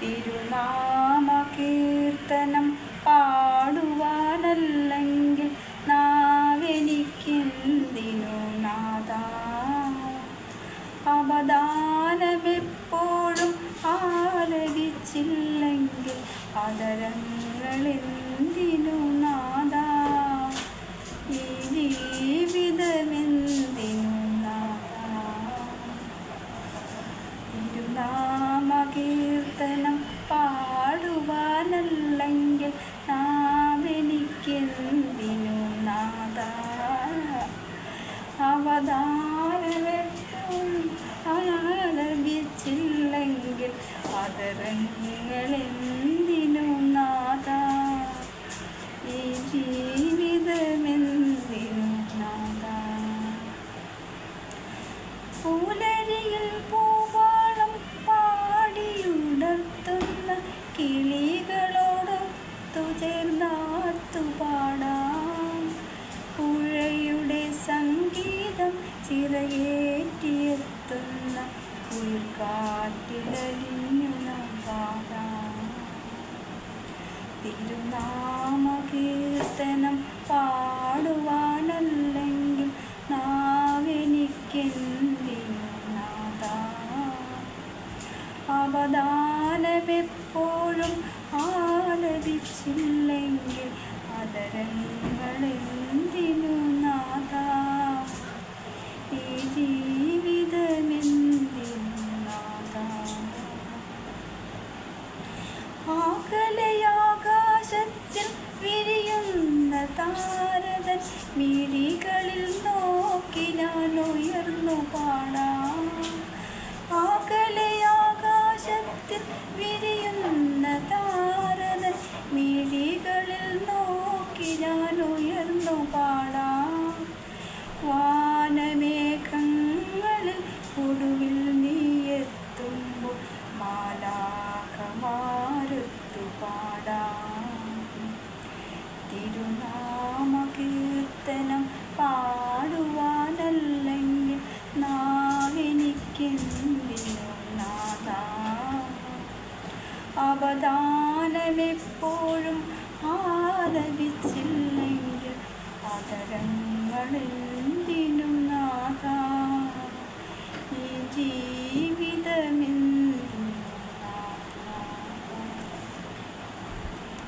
തിരുനാമ കീർത്തനം പാടുവാനല്ലെങ്കിൽ നാവെനിക്കെന്തിനു നാദ അവദാനമെപ്പോഴും ആലപിച്ചില്ലെങ്കിൽ അതരങ്ങളെന്തിനു നാദ നാവെനിക്കെന്തിനു നാദ അവതാരവും ആലപിച്ചില്ലെങ്കിൽ അതരങ്ങളെന്തിനു നാദ ഈ ജീവിതമെന്തിനും നാദ പൂലരിയിൽ പൂവാളം പാടിയുണർത്തുന്ന കിളികളോടൊത്തു ചേർന്നാത്തു പാടാം ചിറകേറ്റിയെത്തുന്ന കുളിർക്കാറ്റിലലിഞ്ഞു നാം പാടാം തിരുനാമകീർത്തനം പാടുവാനല്ലെങ്കിൽ നാവെനിക്കെന്തിനാഥ അവദാനമെപ്പോഴും ആലപിച്ചില്ലെങ്കിൽ അതരങ്ങളെന്തിനു ജീവിതമെന്തിനാകാ? ആകലയാകാശത്തിൽ വിരിയുന്ന താരതൻ മിഴികളിൽ നോക്കി ഞാൻ ഉയർന്നു പാടാം. ആകലയാകാശത്തിൽ വിരിയുന്ന താരതൻ മിഴികളിൽ നോക്കി ഞാൻ ഉയർന്നു പാടാ. വാനമേ പാടുത്തു പാടാം പാടുവാനല്ലെങ്കിൽ നാവിനിക്കുന്നിലുനാഥ അവദാനമെപ്പോഴും ആലപിച്ചില്ലെങ്കിൽ അതരങ്ങളെന്തിനും നാഥ. ജീവിതമി